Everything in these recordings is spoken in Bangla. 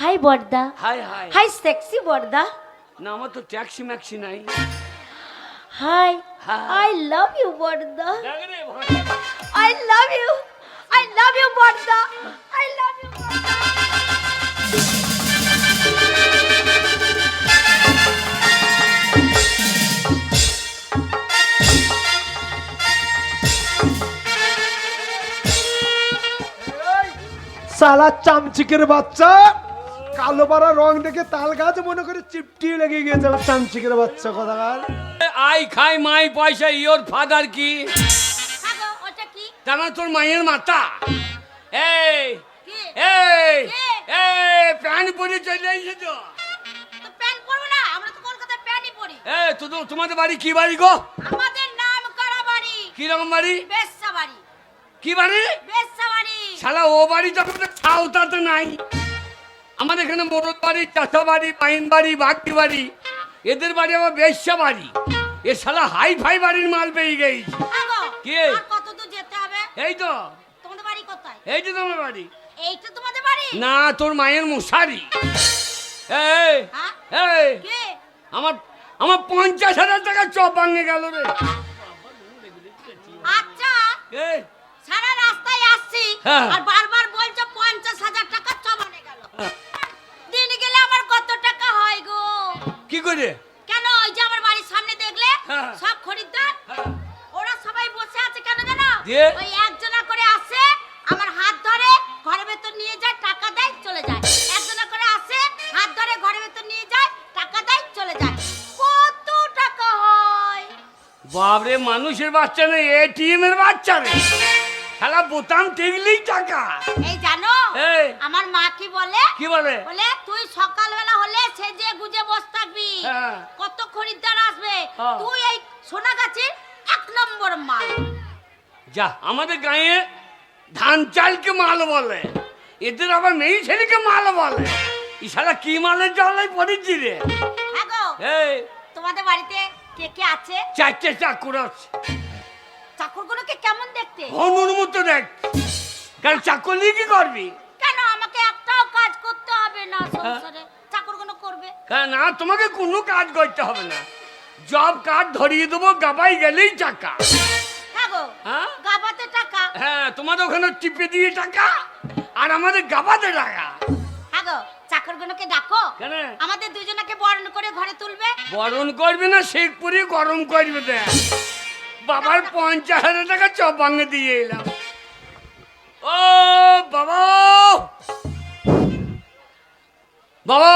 হাই বর্দা হাই হাই হাই সেক্সি বর্দা না আমার তো ট্যাক্সি ম্যাক্সি নাই hi Hi. I love you Borda. I love you I love you Borda I love you সালা চামচিকের বাচ্চা। কালো পাড়া রং দেখে তাল গাছ মনে করে চিপটি লেগে গিয়েছে। চামচিকের বাচ্চা কথাকার? আই খাই মাই পয়সা ইয়োর ফাদার কি? জানা তোর মায়ের মাথা এই কি? এই এই প্যান্ট পরে চলে তোমাদের বাড়ি কি বাড়ি গো? আমাদের নাম করা বাড়ি? কি রকম বাড়ি? বেশ্যা বাড়ি। কি বাড়ি? বেশ্যা বাড়ি। শালা ও বাড়ি ছাউতাতে নাই। আমাদের এখানে মোটর বাড়ি চাষা বাড়ি পাইন বাড়ি বাগদি বাড়ি। এদের বাড়ি আবার বেশ্যা বাড়ি। এ শালা হাই ফাই বাড়ির মাল পেয়ে গেছি। কে? কত দূর যেতে হবে? এই তো। তোমাদের বাড়ি কোথায়? এই তো তোমার বাড়ি। এইটা তোমাদের বাড়ি? না তোর মায়ের মশারি। এই হ্যাঁ? এই আমার আমার পঞ্চাশ হাজার টাকা চপ ভাঙে গেল রে। আচ্ছা সারা রাস্তায় আসছি। হ্যাঁ। আর দিয়ে? ওই একজনা করে আসে আমার হাত ধরে ঘরের ভেতর নিয়ে যায় টাকা দেয় চলে যায়। একজনা করে আসে হাত ধরে ঘরের ভেতর নিয়ে যায় টাকা দেয় চলে যায়। কত টাকা হয়? বাপরে মানুষের বাচ্চা নেই এটিএম এর বাচ্চা নেই। শালা বোতাম টিকলেই টাকা। এই জানো এই। আমার মা কি বলে? কি বলে? বলে তুই সকালবেলা হলে সেজে গুজে বসে থাকবি। হ্যাঁ। কত খরিদ্দার আসবে। হ্যাঁ। তুই এই সোনা গাছের এক নম্বর মাল। যা আমাদের গায়ে ধান চালকে মাল বলে এদের আবার মেয়ে ছেলেকে মাল বলে। ই শালা কি মালের জলাই পড়েছি রে? হ্যাঁ এই। তোমাদের বাড়িতে কে কে আছে? চারটে চাকুর আছে। চাকরগুলোকে কেমন দেখতে? হনুর মতো দেখ। কারণ চাকর নিয়ে কি করবি? কেন আমাকে একটাও কাজ করতে হবে না সংসারে। চাকরগুলো করবে। কারণ না তোমাকে কোনো কাজ করতে হবে না। জব কার্ড ধরিয়ে দেবো গাবাই গেলেই হ্যাঁ গো। হ্যাঁ? গাবাতে টাকা। হ্যাঁ তোমাদের ওখানে টিপে দিয়ে টাকা আর আমাদের গাবাতে টাকা। হ্যাঁ গো চাকরগুলোকে ডাকো। কেন? আমাদের দুজনকে বরণ করে ঘরে তুলবে। বরণ করবে না শেখ পুরি গরম করবে দেখ। বাবার পঞ্চাশ হাজার টাকা চপ ভাঙে দিয়ে এলাম। ও বাবা! বাবা!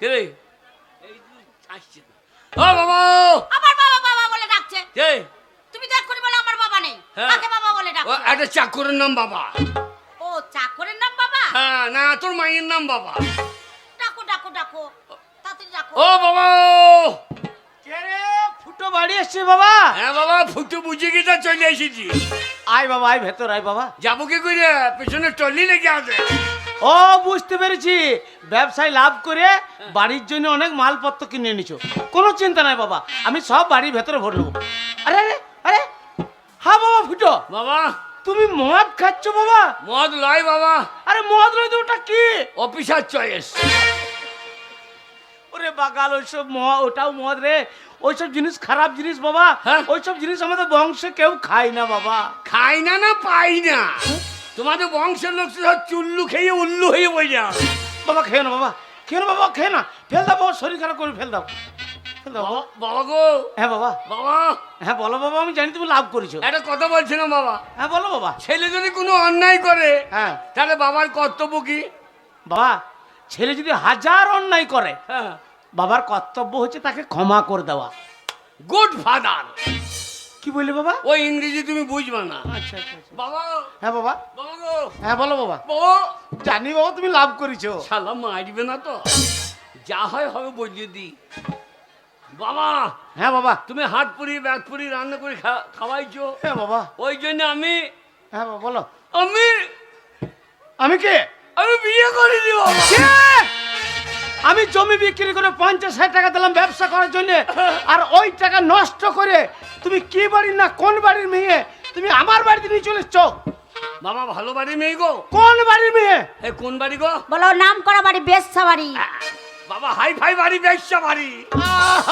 কে রে। ও বাবা! আমার বাবা বাবা বলে ডাকছে কে তুমি তো এক্ষুনি বলে আমার বাবা নেই হ্যাঁ। কাকে বাবা বলে ও একটা চাকরের নাম বাবা। ও চাকরের নাম বাবা? হ্যাঁ না তোর মায়ের নাম বাবা। ডাকো ডাকো ডাকো। তাড়াতাড়ি ডাকো। ও বাবা কে রে? ফুটো বাড়ি এসছে বাবা। হ্যাঁ বাবা ফুটু বুঝে গেছে চলে এসেছি। আয় বাবা আয় ভেতর আয় বাবা। যাব কি করে? পেছনে টলি লেগে আছে। ও বুঝতে পেরেছি। ব্যবসায় লাভ করে বাড়ির জন্য অনেক মালপত্র কিনে এনেছো। কোনো চিন্তা নাই বাবা আমি সব বাড়ির ভেতরে ভরে নেব। আরে আরে হ্যাঁ বাবা। তুমি মদ খাচ্ছ বাবা? মদ লয় বাবা। আরে মদ রয়ে তো ওটা কি? Officer choice. ওরে বাগাল ওইসব ওটাও মদ রে। ওইসব জিনিস খারাপ জিনিস বাবা। হ্যাঁ? ওইসব জিনিস আমাদের বংশে কেউ খায় না বাবা। খাই না না পাই না। তোমাদের বংশের লোক সব চুল্লু খেয়ে উল্লু হয়ে বই যাও বাবা খেয়ে না বাবা। খেয়ে না বাবা খেয়ে না ফেল দাও শরীর খারাপ করে ফেল দাও। বাবা বাবা গো। হ্যাঁ বাবা। বাবা। হ্যাঁ বলো বাবা আমি জানি তুমি লাভ করেছ। একটা কথা বলছিলাম বাবা। হ্যাঁ বলো বাবা। ছেলে যদি কোনো অন্যায় করে হ্যাঁ। তাহলে বাবার কর্তব্য কি? বাবা ছেলে যদি হাজার অন্যায় করে হ্যাঁ। বাবার কর্তব্য হচ্ছে তাকে ক্ষমা করে দেওয়া। গুড ফাদার কি বললে বাবা? ওই ইংরেজি তুমি বুঝবে না। আচ্ছা আচ্ছা আচ্ছা। বাবা। হ্যাঁ বাবা। বাবা গো। হ্যাঁ বলো বাবা। বাবা। জানি বাবা তুমি লাভ করেছ। শালা মারবে না তো। যা হয় হবে বলিয়ে দি বাবা! হ্যাঁ বাবা। তুমি হাত পুরি ব্যাগ পুরি রান্না করে খা- খাওয়াইছো? হ্যাঁ বাবা। ওই জন্য আমি হ্যাঁ বাবা বলো। আমি আমি কে? আমি বিয়ে করে দিব কে? আমি জমি বিক্রি করে পঞ্চাশ ষাট টাকা দিলাম ব্যবসা করার জন্য আর ওই টাকা নষ্ট করে তুমি কি বাড়ির না কোন বাড়ির মেয়ে? তুমি আমার বাড়িতে নিয়ে চলে এসছো। বাবা ভালো বাড়ি মেয়ে গো। কোন বাড়ির মেয়ে? এ কোন বাড়ি গো? বলো নাম করা বাড়ি বেশা বাড়ি। বাবা হাই ফাই বাড়ি বেশ্যা বাড়ি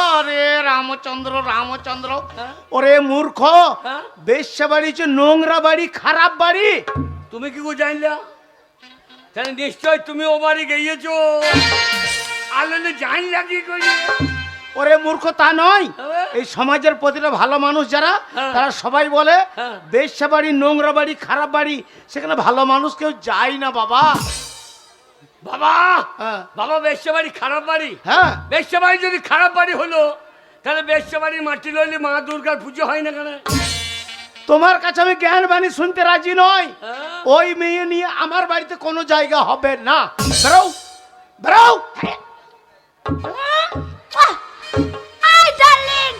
আরে রামচন্দ্র রামচন্দ্র হ্যাঁ? ওরে মূর্খ হ্যাঁ? বেশ্যা বাড়ি হচ্ছে নোংরা বাড়ি খারাপ বাড়ি তুমি কি গো জানলা তাহলে নিশ্চয় তুমি ও বাড়ি গিয়েছো আলোলে জানলা কি করে ওরে মূর্খ তা নয় হ্যাঁ? এই সমাজের প্রতিটা ভালো মানুষ যারা। তারা সবাই বলে। বেশ্যা বাড়ি নোংরা বাড়ি খারাপ বাড়ি সেখানে ভালো মানুষ কেউ যায় না বাবা বাবা! হ্যাঁ। বাবা বেশ্যা বাড়ি খারাপ বাড়ি? হ্যাঁ। বেশ্যা বাড়ি যদি খারাপ বাড়ি হলো তাহলে বেশ্যা বাড়ির মাটি লইলে মা দুর্গার পুজো হয় না কেন? তোমার কাছে আমি জ্ঞান বাণী শুনতে রাজি নই। হ্যাঁ? ওই মেয়ে নিয়ে আমার বাড়িতে কোনো জায়গা হবে না। বেরো বেরো। আই ডার্লিং।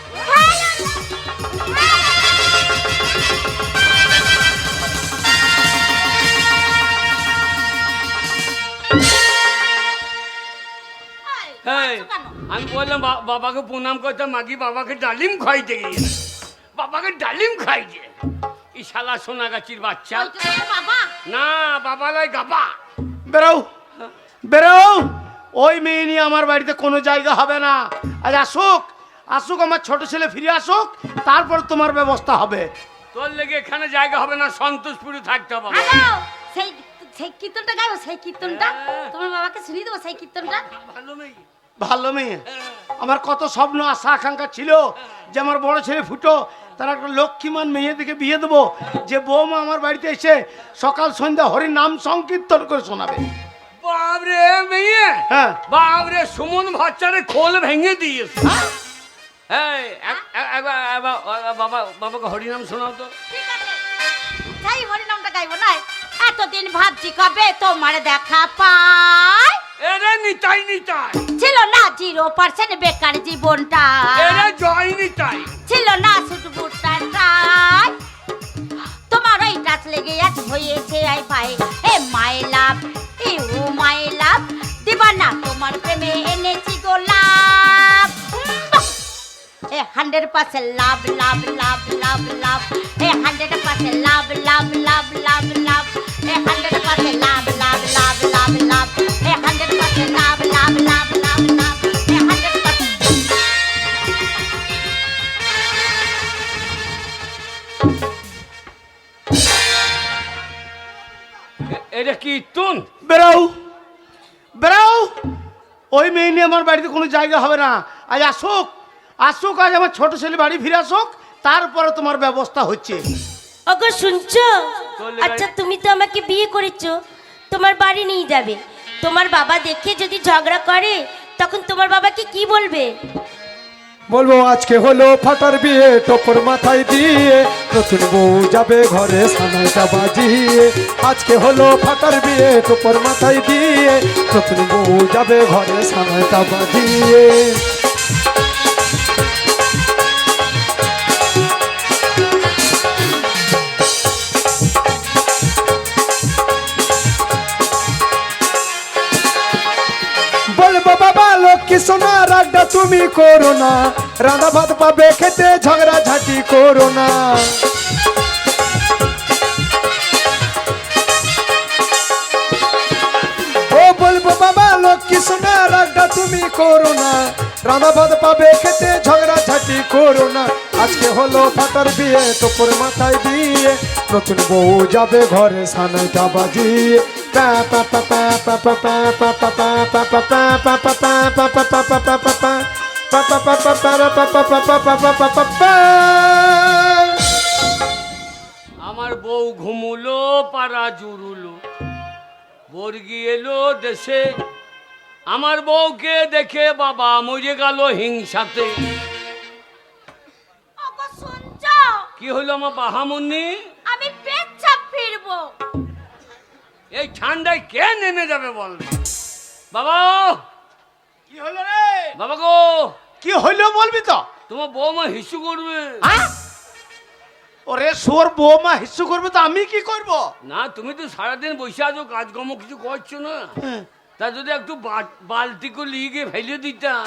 এই, আমি বললাম বাবাকে প্রণাম করতে মাগি বাবাকে ডালিম খাইতে গিয়ে বাবাকে ডালিম খাইছে। এই শালা সোনাগাছির বাচ্চা। বাবা? না বাবা লাই গাবা বেরো বেরো। ওই মেয়ে নিয়ে আমার বাড়িতে কোনো জায়গা হবে না। আজ আসুক আসুক আমার ছোট ছেলে ফিরে আসুক তারপর তোমার ব্যবস্থা হবে। তোর লেগে এখানে জায়গা হবে না সন্তোষপুরে থাকতে হবে সেই সেই কীর্তনটা গাইবো সেই কীর্তনটা? হ্যাঁ। তোমার বাবাকে শুনিয়ে দেবো সেই কীর্তনটা? ভালো মেয়ে। ভালো মেয়ে। আমার কত স্বপ্ন আশা আকাঙ্ক্ষা ছিল যে আমার বড় ছেলে ফুটো তার একটা লক্ষ্মীমান মেয়ে থেকে বিয়ে দেবো। যে বৌমা আমার বাড়িতে এসে সকাল সন্ধ্যা হরির নাম সংকীর্তন করে শোনাবে। বাবরে মেয়ে হ্যাঁ। বাবরে সুমন বাচ্চারে খোল ভেঙে দিয়েছে। একবার বাবা বাবাকে হরিনাম শোনাও তো। ঠিক আছে। যাই হরি নামটা গাইবো না এতদিন ভাবছি কবে তোমার দেখা পাই। এরে নিতাই নিতাই। ছিল না জিরো পার্সেন্ট বেকার জীবনটা। এরে জয় নিতাই ছিল না শুধু বুটটা ট্রাই তোমার ওই টাচ লেগে আজ হয়েছে I pi hey my love you my লাভ। দিবানা তোমার প্রেমে এনেছি গোলাপ a hundred percent love love love love love. A hundred percent love love love love love. A hundred percent love love love love love. A hundred percent love love love. এটা কীর্তন বেরাও বেরাও ওই মেয়ে নিয়ে আমার বাড়িতে কোনো জায়গা হবে না। আজ আসুক। আসুক আজ আমার ছোট ছেলে বাড়ি ফিরে আসুক। তারপরে তোমার ব্যবস্থা হচ্ছে। ওগো শুনছো? আচ্ছা তুমি তো আমাকে বিয়ে করেছ। তোমার বাড়ি নিয়ে যাবে। তোমার বাবা দেখে যদি ঝগড়া করে তখন তোমার বাবাকে কি বলবে? বলব আজকে হলো ফাটার বিয়ে, টপর মাথায় দিয়ে। নতুন বউ যাবে ঘরে, সানাইটা বাজিয়ে। আজকে হলো ফাটার বিয়ে, টপর মাথায় দিয়ে। নতুন বউ যাবে ঘরে, সানাইটা বাজিয়ে। বলব বাবা, লক্ষ্মী সোনা রাগটা তুমি করো না। রান্না ভাত পাবে খেতে ঝগড়া ঝাঁটি করো না বাবা তুমি করো না রান্না ভাত পাবে খেতে ঝগড়া ঝাঁটি করো না আজকে হলো ফাটার বিয়ে তোপর মাথায় দিয়ে নতুন বউ যাবে ঘরে সানাইটা বাজিয়ে পা পা পা পা পা পা পা পা পা পা পা পা পা পা পা পা আমার বউ ঘুমুলো পাড়া জুড়ুলো বর্গি এলো দেশে। আমার বউকে দেখে বাবা মরে গেল হিংসাতে। কি হলো আমার বাহামুন্নি? আমি পেচ্ছাপ ফিরব। এই ঠান্ডায় কে নেমে যাবে বল? বাবা! কি হলো রে? বাবা গো! কি হইল বলবি তো? তোমার বৌমা হিসু করবে। হ্যাঁ? ওরে সোর বৌমা হিস্সু করবে তো আমি কি করব? না তুমি তো সারাদিন বসে আছো কাজকর্ম কিছু করছ না। তা যদি একটু বা- বালতি করে লিয়ে গিয়ে ফেলে দিতাম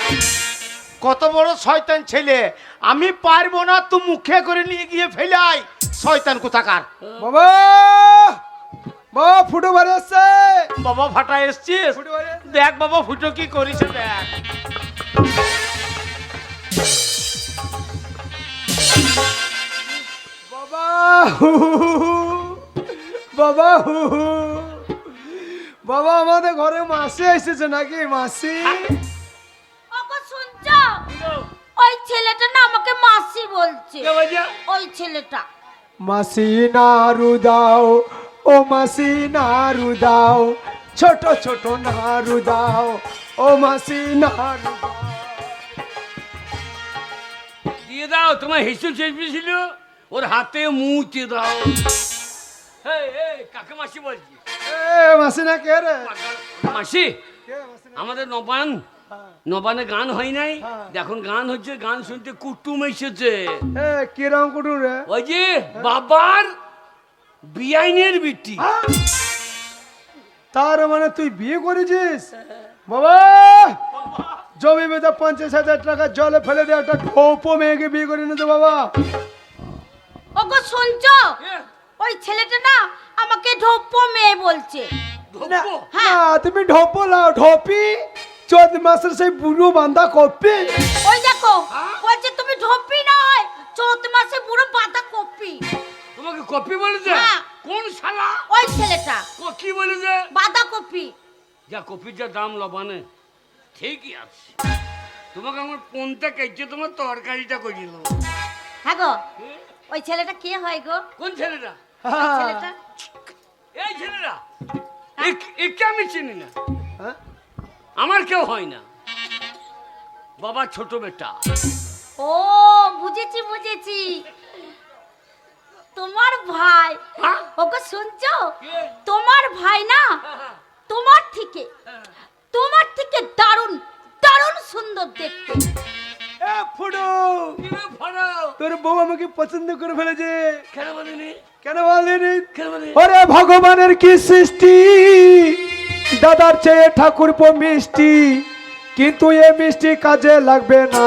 কত বড় শয়তান ছেলে। আমি পারব না তুই মুখে করে নিয়ে গিয়ে ফেলাই শয়তান কোথাকার? বাবা! বাবা ফুটো বাড়ি আসছে। বাবা ফাটা এসছিস। দেখ বাবা ফুটো কি করেছে দেখ। বাবা। বাবা আমাদের ঘরে মাসি এসেছে নাকি মাসি? শুনছো? ওই ছেলেটা না আমাকে মাসি বলছে? ওই ছেলেটা। মাসি নাড়ু দাও ও মাসি নাড়ু দাও ছোট ছোট নাড়ু দাও ও মাসি নাড়ু দাও। দিয়ে দাও তোমার হিসু চেপে ছিল ওর হাতে মুচে দাও। কাকে মাসি বলছি? মাসি না কে রে? মাসি কে মাসি না? আমাদের নবান। নবানে গান হয় নাই? হ্যাঁ। এখন গান হচ্ছে গান শুনতে কুটুম এসেছে। কিরম কুটুম রে? ওই যে বাবার বিআইনের বিটি। তার মানে তুই বিয়ে করেছিস? বাবা! জমি বেচা পঞ্চাশ হাজার টাকা জলে ফেলে দে একটা ঢোপো মেয়েকে বিয়ে করে নিতে বাবা। ওগো শুনছো? ওই ছেলেটা না আমাকে ঢোপ্পো মেয়ে বলছে। না। হ্যাঁ। তুমি ঢোপো লাও ঢোপি। চোদ্দ মাসের সেই বুড়ো বান্ধা কপি। ওই দেখো হ্যাঁ? বলছে তুমি ঢোপি নয় চৌদ্দ মাসে বুড়ো পাতা কপি। তোমাকে কপি বলেছে? হ্যাঁ। কোন শালা? ওই ছেলেটা। কি বলেছে? বাঁধা কপি যা কপির যা দাম লবানে। ঠিকই আছে। তোমাকে আমার কোনটা কেটে তোমার তরকারিটা করিল হ্যাঁ গো ওই ছেলেটা কে হয় গো? কোন ছেলেটা? ওই ছেলেটা? এই ছেলেরা একে আমি চিনি না। হ্যাঁ? আমার কেউ হয় না। বাবা ছোট বেটা। ও বুঝেছি বুঝেছি। তোমার ভাই। হ্যাঁ? ওকে শুনছো? তোমার ভাই না? তোমার থেকে। তোমার থেকে দারুণ দারুণ সুন্দর দেখতে। এ ফুডো! কি রে ফাড়া? তোর বউ আমাকে পছন্দ করে ফেলেছে। কেন বলিনি? কেন বলিনি? কেন বলিনি? ওরে ভগবানের কি সৃষ্টি? দাদার চেয়ে ঠাকুর মিষ্টি। কিন্তু এ মিষ্টি কাজে লাগবে না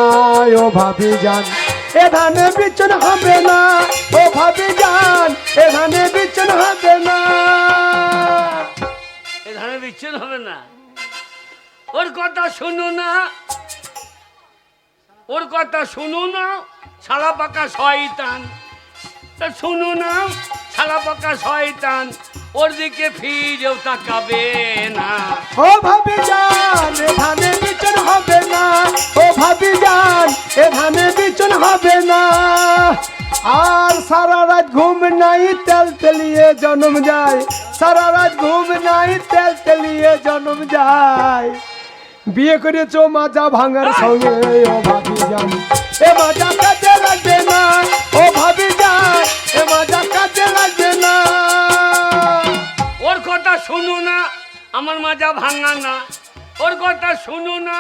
ও ভাবি যান। এ ধানে বিচন হবে না ও ভাবি যান। এ ধানে বিচন হবে না। এ ধানের বিচ্ছেদ হবে না? ওর কথা শুনো না। ওর কথা শুনো না ছালা পাকা শয়তান। শুনো না ছালা পাকা শয়তান, ওর দিকে ফিরেও তাকাবে না। ও ভাবি যান ধানে বিচন হবে না। ও ভাবি যান এ ধানে বিচন হবে না। আর সারা রাত ঘুম নাই, তেল তেলিয়ে জন্ম যায়। সারা রাত ঘুম নাই, তেল তেলিয়ে জন্ম যায়। বিয়ে করেছ মাজা ভাঙার সঙ্গে ও ভাবি যান। এ মাজা কাজে লাগবে না ও ভাবি যান। এ মাজা কাজে লাগবে না। ওর কথা শুনো না আমার মাজা ভাঙা না। ওর কথা শুনো না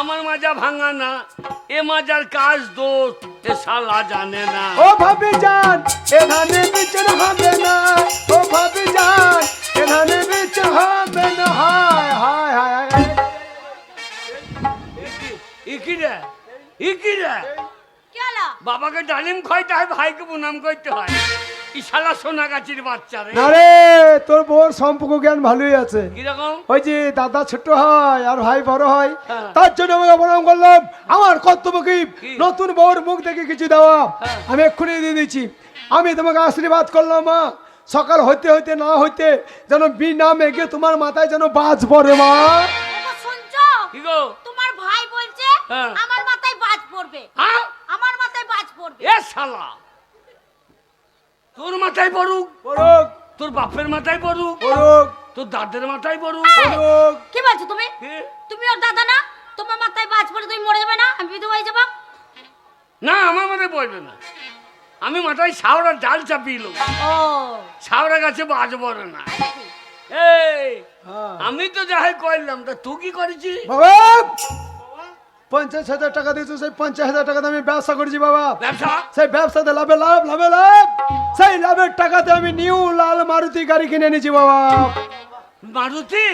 আমার মাজা ভাঙা না। এ মাজার কাজ দোষ এ শালা জানে না। ও ভাবি যান এখানে বিচন হবে না। ও ভাবি যান এখানে বিচন হবে না। হায় হায় হায়। বাবাকে ডালিম খাইতে হয় ভাইকে প্রণাম করতে হয়। ই সোনা গাছির বাচ্চা রে। না তোর বউর সম্পর্ক জ্ঞান ভালোই আছে। কীরকম? ওই যে দাদা ছোট হয় আর ভাই বড় হয় হ্যাঁ। তার জন্য আমাকে প্রণাম করলাম। আমার কর্তব্য কি? নতুন বউর মুখ দেখে কিছু দেওয়া। হ্যাঁ। আমি এক্ষুনি দিয়ে দিচ্ছি। আমি তোমাকে আশীর্বাদ করলাম মা। সকাল হইতে হইতে না হইতে যেন বিনা মেঘে তোমার মাথায় যেন বাজ পড়ে মা। কি গো তোমার ভাই বলছে হ্যাঁ। আমার মাথায় বাজ পড়বে। হ্যাঁ। আমার মাথায় বাজ পড়বে। এ শালা। তোর মাথায় পড়ুক। পড়ুক। তোর বাপের মাথায় পড়ুক। পড়ুক। তোর দাদের মাথায় পড়ুক। পড়ুক। কি বলছো তুমি? তুমি ওর দাদা না? তোমার মাথায় বাজ পড়ে তুমি মরে যাবে না? আমি বিধবা হয়ে যাব? না আমার মাথায় পড়বে না। আমি মাথায় শাওড়া ডাল চাপিল ও। শাওড়া গাছে বাজ পড়ে না। তাই এই হ্যাঁ। আমি তো যাই করলাম তা তুই কি করেছিস? বাবা! পঞ্চাশ হাজার টাকা দিয়েছ সেই পঞ্চাশ হাজার টাকাতে আমি ব্যবসা করেছি বাবা। ব্যবসা? সেই ব্যবসাতে লাভে লাভ লাভে লাভ। সেই লাভের টাকাতে আমি নিউ লাল মারুতি গাড়ি কিনে নিয়েছি বাবা। মারুতি?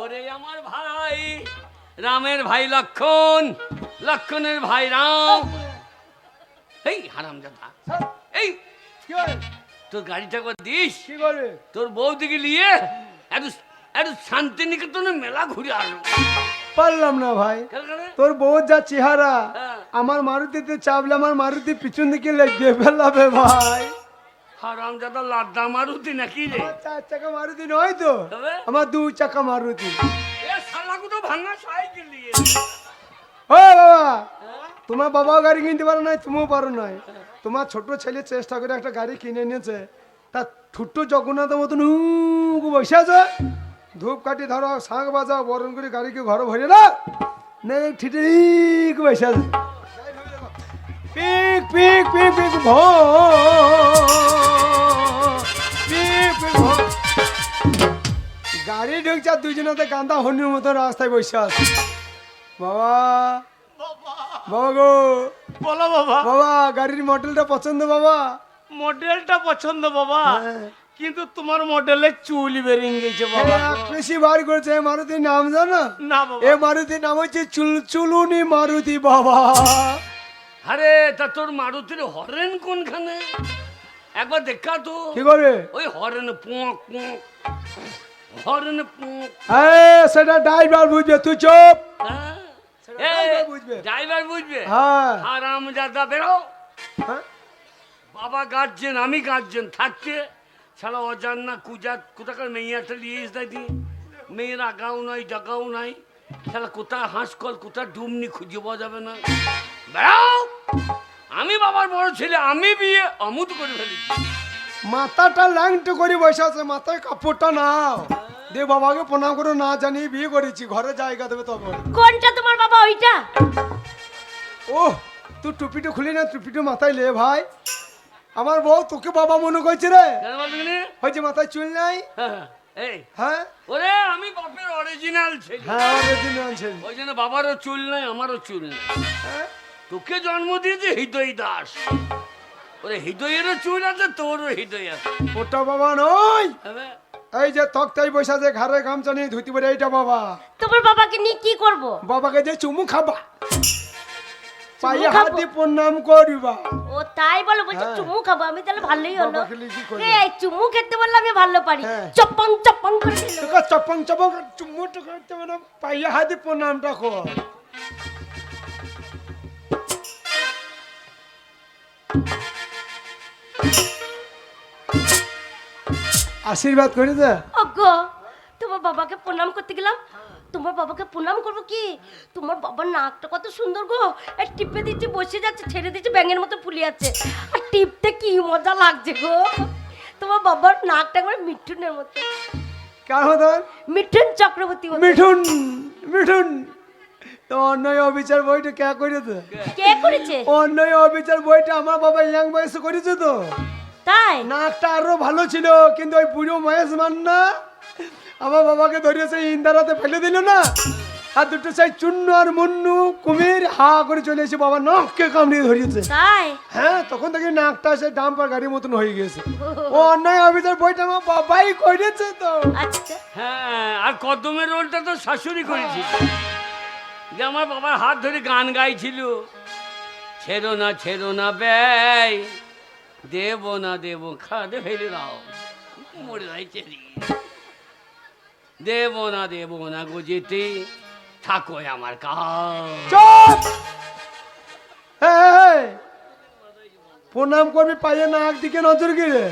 ওরে আমার ভাই রামের ভাই লক্ষণ লক্ষণের ভাই রাম। এই হারাম দাদা এই তোর গাড়িটা একবার দিস। কি করে তোর বৌদিকে নিয়ে এত এত শান্তিনিকেতনে মেলা ঘুরে আসব। পারলাম না ভাই? তোর বউ যা চেহারা হ্যাঁ। আমার মারুতিতে চাপলে আমার মারুতি পিছন দিকে লেগে ফেলাবে ভাই। হারাম দাদা মারুতি নাকি রে? চার চাকা মারুতি নয় তো? আমার দু চাকা মারুতি। ও বাবা তোমার বাবাও গাড়ি কিনতে পারো নাই তুমিও পারো নাই। তোমার ছোট ছেলে চেষ্টা করে একটা গাড়ি কিনে নিয়েছে তা ঠুট্ট জগন্নাথের মতন বসে আছে। ধূপ কাটি ধরো শাঁখ বাজাও বরণ করে গাড়িকে ঘরে ভরে না। নেই ঠিটিক বসে আছে পিক পিক পিক পিক ভ। পিক পিক ভ। গাড়ি ঢুকছে আর দুজনাতে গান্দা হনির মতো রাস্তায় বসে আছে। বাবা। বাবা গো। বলো বাবা। বাবা গাড়ির মডেলটা পছন্দ বাবা? মডেলটা পছন্দ বাবা। হ্যাঁ। কিন্তু তোমার মডেলের চুল বেরিয়ে গেছে বাবা। এক বেশি বার করেছে এই মারুতির নাম জানো? না বাবা। এ মারুতি নাম হচ্ছে চুল চুলুনি মারুতি বাবা। আরে তা তোর মারুতির হরেন কোনখানে? একবার দেখা তো। কি করে ওই হরেন পোঁক পোঁক। হরেন পোঁক। এ সেটা ড্রাইভার বুঝবে তুই চুপ। হ্যাঁ? driver বুঝবে। ড্রাইভার বুঝবে? হ্যাঁ। আরাম দাদা বেরো। হ্যাঁ? বাবা গার্জেন আমি গার্জেন থাকছে। শালা অজান না কুজা কোথাকার মেয়েটা নিয়ে এসে দি মেয়ের আগাও নাই জাগাও নাই শালা কোথায় হাঁসকল কোথায় ডুমনি খুঁজে পাওয়া যাবে না বেড়াও আমি বাবার বড় ছেলে আমি বিয়ে অমুদ করে ফেলেছি মাথাটা ল্যাংটো করে বসে আছে মাথায় কাপড়টা নাও দে বাবাকে প্রণাম করে না জানিয়ে বিয়ে করেছি ঘরে জায়গা দেবে তখন কোনটা তোমার বাবা ওইটা ও তুই টুপিটা খুলি না টুপিটা মাথায় লে ভাই আমার বউ তোকে বাবা মনে করছে রে। হয়েছে মাথায় চুল নাই? হ্যাঁ, হ্যাঁ। ওরে আমি বাপের অরিজিনাল ছেলে। হ্যাঁ ছেলে। ওই জন্য বাবারও চুল নাই আমারও চুল নাই। হ্যাঁ? তোকে জন্ম দিয়েছে হৃদয় দাস। ওরে হৃদয়েরও চুল আছে তোরও হৃদয় আছে। ওটা বাবা নয়? এই যে তক্তাই বসে আছে ঘরে গামছা নিয়ে ধুতি পরে এইটা বাবা। তোমার বাবাকে নিয়ে কি করব? বাবাকে যে চুমু খাবা। পায়ে? হাত দিয়ে প্রণাম করিবা ও তাই বলো বলছে হ্যাঁ। চুমু খাব আমি তাহলে ভালোই হলো? এই চুমু খেতে বললে আমি ভালো পারি হ্যাঁ। চপ্পং চপ্পং করে দিল তোকে চপং চপং করতে পায়ে হাত দিয়ে প্রণামটা কর আশীর্বাদ করে দে ওগো তোমার বাবাকে প্রণাম করতে গেলাম তোমার বাবাকে প্রণাম করব কি? তোমার বাবার নাকটা কত সুন্দর গো। আর টিপে দিচ্ছে বসে যাচ্ছে ছেড়ে দিচ্ছে ব্যাঙের মতো ফুলে যাচ্ছে। আর টিপতে কি মজা লাগছে গো। তোমার বাবার নাকটা একবার মিঠুনের মতো। মিঠুন চক্রবর্তী মিঠুন মিঠুন। অন্যায় অবিচার বইটা কে করেছে? কে করেছে? অন্যায় অবিচার বইটা আমার বাবা ইয়াং বয়সে করেছে তো। তাই? নাকটা আরও ভালো ছিল কিন্তু ওই বুড়ো মহেশ মান না আমার বাবাকে ধরিয়ে সেই ইন্দারাতে ফেলে দিল না। আর দুটো সেই চূর্ণ আর মুন্নু কুমির হা করে চলে এসে বাবা নাককে কামড়িয়ে ধরিয়েছে। তাই? হ্যাঁ তখন থেকে নাকটা সে ডাম্পার গাড়ির মতন হয়ে গেছে ও অন্যায় অবিচার বইটা আমার বাবাই করেছে তো। আচ্ছা। হ্যাঁ আর কদমের রোলটা তো শাশুড়ি করেছি। যে আমার বাবার হাত ধরে গান গাইছিল। ছেড়ো না ছেড়ো না ব্যয়। দেব না দেব খাদে ফেলে দাও। মরে যাইছে রে। দেব না দেব না গুজিতে থাকো আমার কাজ প্রণাম করবি পায়ে নাক দিকে নজর গিরে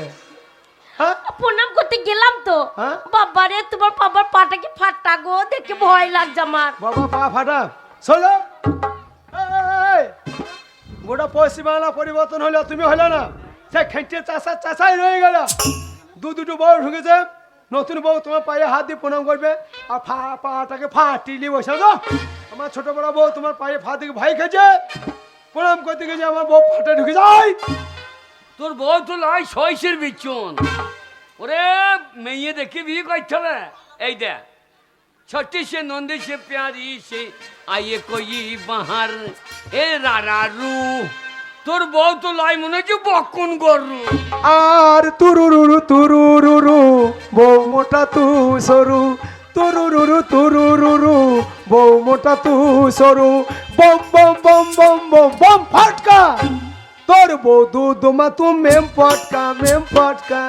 হ্যাঁ? প্রণাম করতে গেলাম তো। হ্যাঁ? বাবারে তোমার বাবার পাটা কি ফাটা গো? দেখে ভয় লাগছে আমার। বাবা পা ফাটা। এই, গোটা পশ্চিমবাংলা পরিবর্তন হলো তুমি হলো না। সে খেঁচে চাষা চাষাই রয়ে গেল। দু দুটো বউ ঢুকেছে। নতুন বউ তোমার পায়ে হাত দিয়ে প্রণাম করবে, আর ফা, পাটাকে ফাটিলি বসে তো আমার ছোট বড় বউ তোমার পায়ে ফা দিকে ভাই খেয়েছে। প্রণাম করতে গেছে আমার বউ ফাটে ঢুকে যায়। তোর বউ তো লাই সইসের বিচ্ছন ওরে মেয়ে দেখে বিয়ে হবে এই দেখ ছটি সে নন্দী সে প্যারি সে আইয়ে কই বাহার, এ রু তোর বউ তো লাই মনে হচ্ছে বক্ষণ গরু। আর তুরুরুরু তুরুরুরু বউ মোটা তু সরু। তুরুরুরু তুরুরুরু বউ মোটা তু সরু। বম বম বম বম বম বম ফটকা। তোর বউ দুধ মা তু মেম ফটকা মেম ফটকা।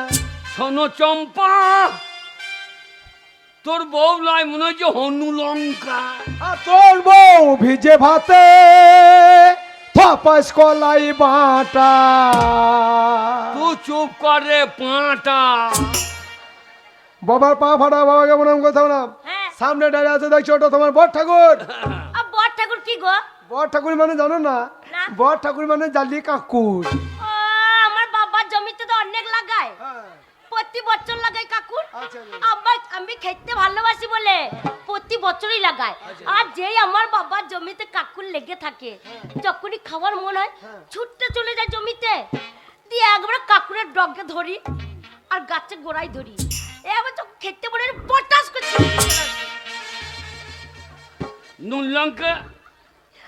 শোনো চম্পা তোর বউ নয় মনে হচ্ছে হনু লঙ্কা। আর তোর বউ ভিজে ভাতে। থাপাস কলাই বাটা তু চুপ করে পাঁটা বাবার পা ফাটা বাবাকে প্রণাম কথা না সামনে দাঁড়িয়ে আছে দেখছ ওটা তোমার বট ঠাকুর আর বর ঠাকুর কি গো বট ঠাকুর মানে জানো না বট বর ঠাকুর মানে জালি কাকুর ও, আমার বাবার জমিতে তো অনেক লাগায় প্রতি বছর লাগাই কাকুর। আচ্ছা, আচ্ছা। আমার আমি খেতে ভালোবাসি বলে প্রতি বছরই লাগায়। আর যেই আমার বাবার জমিতে কাকুর লেগে থাকে যখনই খাওয়ার মন হয় ছুটতে চলে যায় জমিতে। দিয়ে একবার কাকুরের ডগকে ধরি আর গাছের গোড়ায় ধরি। এবার তো খেতে বলে পটাশ করছি। নুন লঙ্কা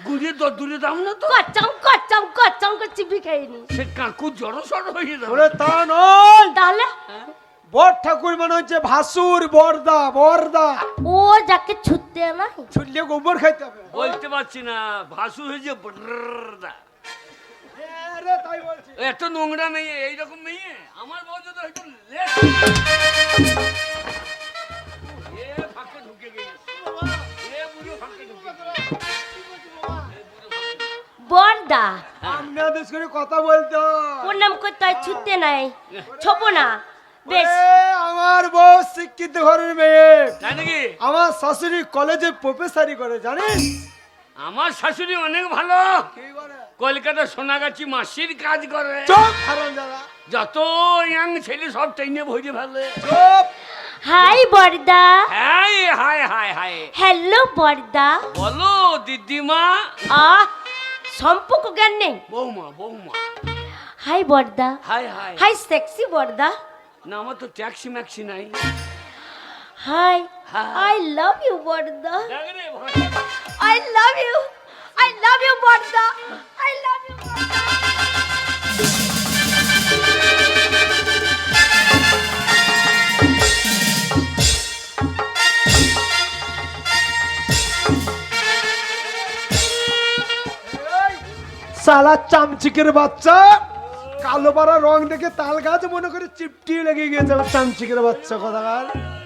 গুঁড়িয়ে তো দূরে দাম না তো। কচাম কচাম কচাম করে চিপি খাইনি। সে কাকু জড়ো সড়ো হয়ে যাবে। ওরে তা নয়। তাহলে? বর ঠাকুর মানে হচ্ছে ভাসুর বরদা বরদা। ও যাকে ছুটতে নাই। ছুটলে গোবর খাইতে হবে। বলতে পারছি না ভাসু হয়েছে ব্ররদা। হ্যাঁ রে, তাই বলছি। এত নোংরা মেয়ে এইরকম মেয়ে? আমার বউ যদি হয়তো লেট। এ ফাঁকে ঢুকে গেছে বর্দা। সামনে আদেশ করে কথা বলতো প্রণাম করতে হয় ছুটতে নাই। ছোবো না। বেশ। আমার বউ শিক্ষিত ঘরের মেয়ে। তাই নাকি? আমার শাশুড়ি কলেজে প্রফেসরি করে জানিস? আমার শাশুড়ি অনেক ভালো। কলকাতা সোনাগাছি মাসির কাজ করে। চুপ যত ইয়াং ছেলে সব ট্রেনে ভরে ফেলে। চুপ। হাই বর্দা। Hi hi hi hi. Hello বর্দা। বলো দিদিমা। আ সম্পর্ক জ্ঞান নেই। বৌমা বৌমা। হাই বর্দা। Hi hi. হাই সেক্সি বর্দা। না আমার তো ট্যাক্সি ম্যাক্সি নাই। Hi. I love you Borda. I love you I love you Borda. I love you সালা চামচিকের বাচ্চা। কালো পাড়া রং দেখে তাল গাছ মনে করে চিপটি লেগে গিয়েছে চামচিকের বাচ্চা কথাকার।